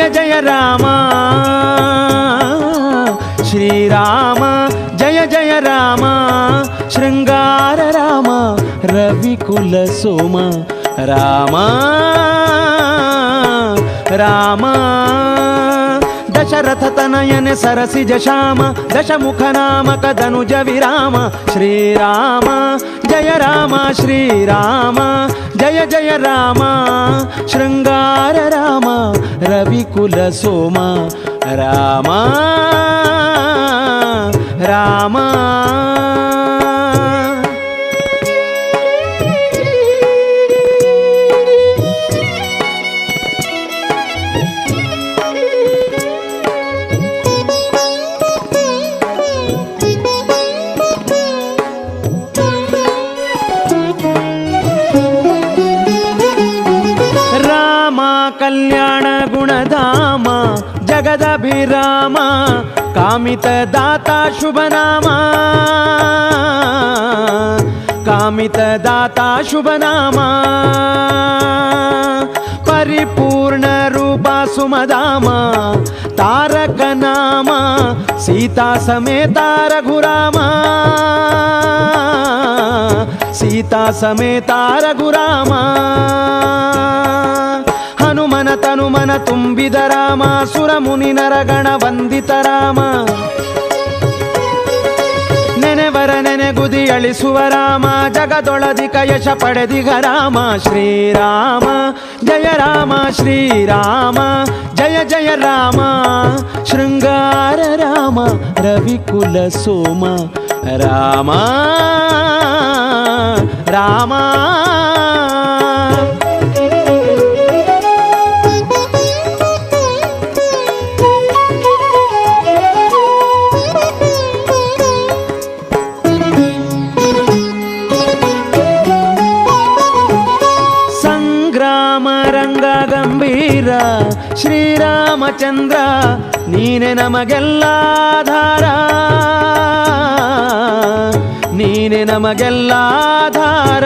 జయ జయ రామ. శ్రీరామ జయ జయ రామ. శృంగార రామ రవికుల సోమ. రామ రామ. దశరథ తనయన సరసిజ శ్యామ దశముఖ నామ కదనుజ విరామ. శ్రీరామ జయ రామ శ్రీరామ జయ జయ రామ శృంగార రామ రవికుల సోమ రామ రామ జగదభిరామ కామిత దాత శుభనామ. కామిత దాత శుభనామ. పరిపూర్ణ రూప సుమదామ తారక నామ సీతా సమేత రఘురామ. సీతా సమేత రఘురామ. ಹನುಮನ ತನುಮನ ತುಂಬಿದ ರಾಮ ಸುರಮುನಿ ನರಗಣ ವಂದಿತ ರಾಮ. ನೆನೆವರ ನೆನೆಗುದಿ ಅಳಿಸುವ ರಾಮ, ಜಗದೊಳದಿಕ ಯಶ ಪಡೆದಿಗ ರಾಮ. ಶ್ರೀರಾಮ, ಜಯ ರಾಮ, ಶ್ರೀರಾಮ, ಜಯ ಜಯ ರಾಮ. ಶೃಂಗಾರ ರಾಮ, ರವಿಕುಲ ಸೋಮ. ರಾಮ ರಾಮ. ಶ್ರೀರಾಮಚಂದ್ರ ನೀನೆ ನಮಗೆಲ್ಲಾಧಾರ ನೀನೆ ನಮಗೆಲ್ಲಾಧಾರ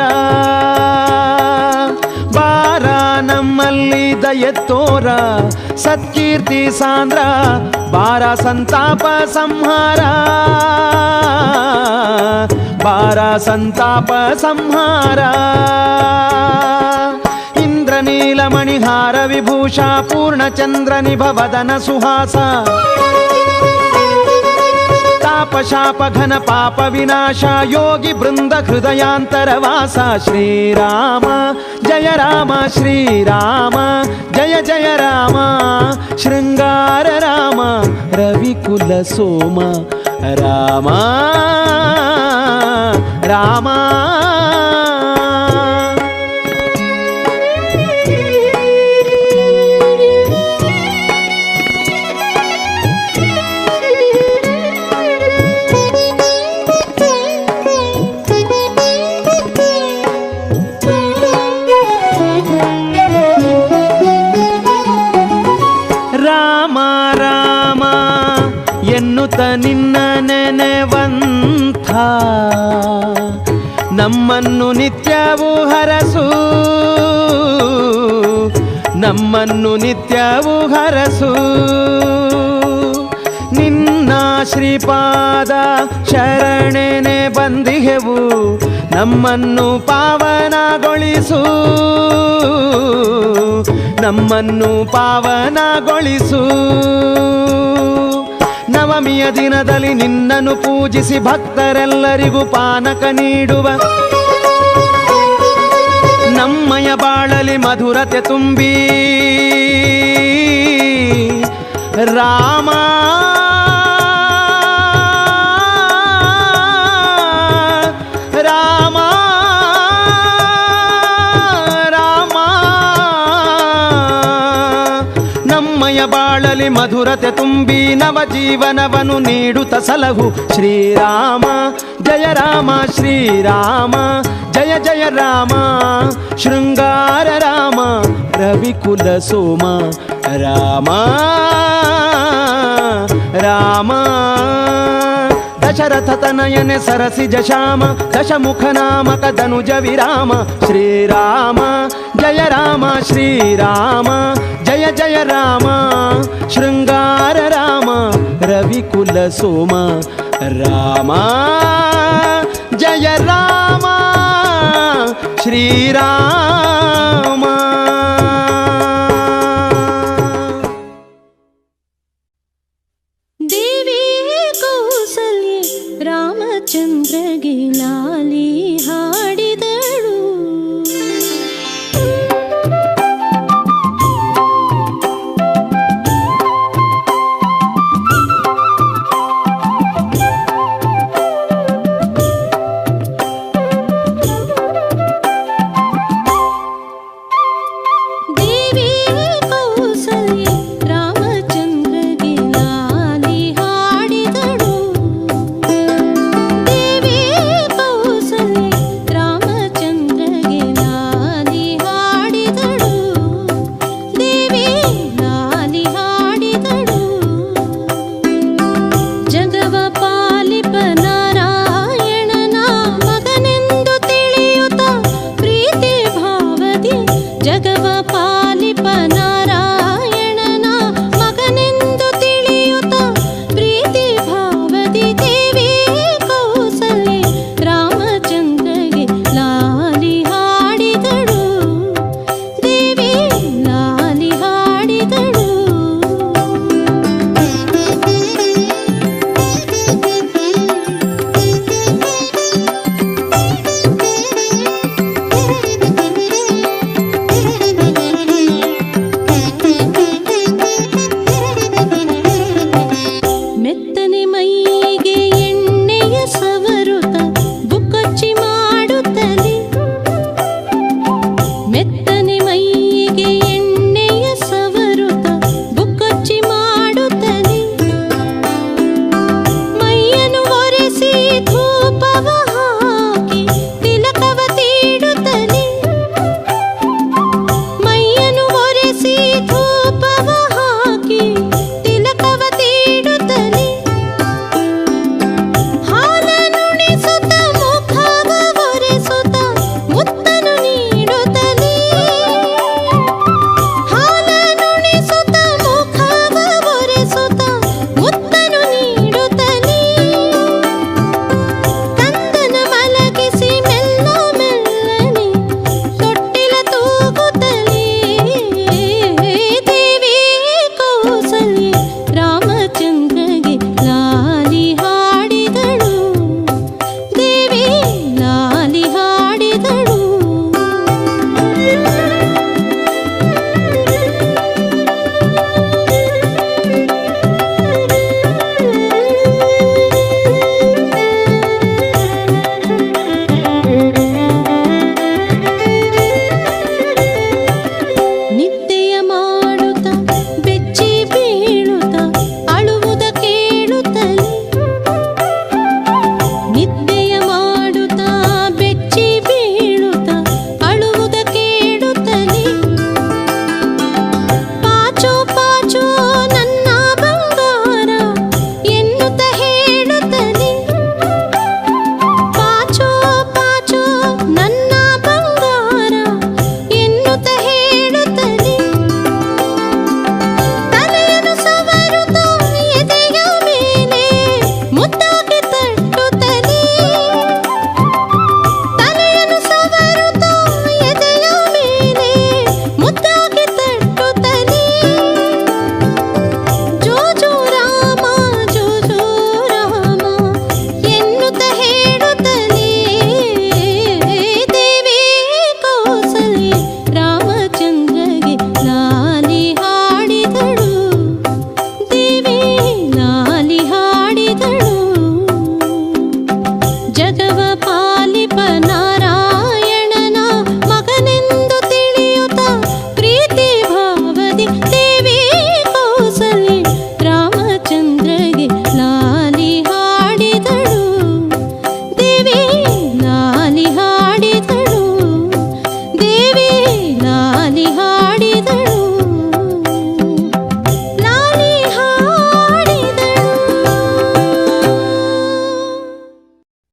ಬಾರ ನಮ್ಮಲ್ಲಿ ದಯತ್ತೋರ ಸತ್ಕೀರ್ತಿ ಸಾಂದ್ರ, ಬಾರ ಸಂತಾಪ ಸಂಹಾರ. ಬಾರ ಸಂತಾಪ ಸಂಹಾರ. ಇಂದ್ರನೀಲಮಣಿಹಾರ ವಿಭೂಷ ಪೂರ್ಣಚಂದ್ರ ನಿಭವದನ ಸುಹಾಸ ತಾಪ ಶಾಪ ಘನ ಪಾಪ ವಿನಾಶ ಯೋಗಿ ಬೃಂದ ಹೃದಯಾಂತರ ವಾಸ ಶ್ರೀರಾಮ ಜಯ ರಾಮ ಶ್ರೀರಾಮ ಜಯ ಜಯ ರಾಮ ಶೃಂಗಾರ ರಾಮ ರವಿಕುಲ ಸೋಮ ರಾಮ ರಾಮ ರಾಮ ನಮ್ಮನ್ನು ನಿತ್ಯವೂ ಹರಸು. ನಿನ್ನ ಶ್ರೀಪಾದ ಶರಣೆನೆ ಬಂದಿಗೆವು ನಮ್ಮನ್ನು ಪಾವನಗೊಳಿಸು. ನಮ್ಮನ್ನು ಪಾವನಗೊಳಿಸು. ನವಮಿಯ ದಿನದಲ್ಲಿ ನಿನ್ನನ್ನು ಪೂಜಿಸಿ ಭಕ್ತರೆಲ್ಲರಿಗೂ ಪಾನಕ ನೀಡುವ. ನಮ್ಮಯ ಬಾಳಲಿ ಮಧುರತೆ ತುಂಬಿ ರಾಮ ನಮ್ಮಯ ಬಾಳಲಿ ಮಧುರತೆ ತುಂಬಿ ನವ ಜೀವನವನ್ನು ನೀಡುತ್ತ ಸಲಹು ಶ್ರೀರಾಮ ಜಯ ರಾಮ ಶ್ರೀರಾಮ ಜಯ ಜಯ ರಾಮ ಶೃಂಗಾರ ರಾಮ ರವಿಕುಲ ಸೋಮ ರಾಮ ರಾಮ ದಶರಥ ತನಯನೆ ಸರಸಿಜ ಶ್ಯಾಮ ದಶಮುಖ ನಾಮಕ ಧನುಜ ವಿರಾಮ ಶ್ರೀರಾಮ ಜಯ జయ జయ రామ శృంగార రామ రవికుల సోమ రామ జయ రామ శ్రీరామ.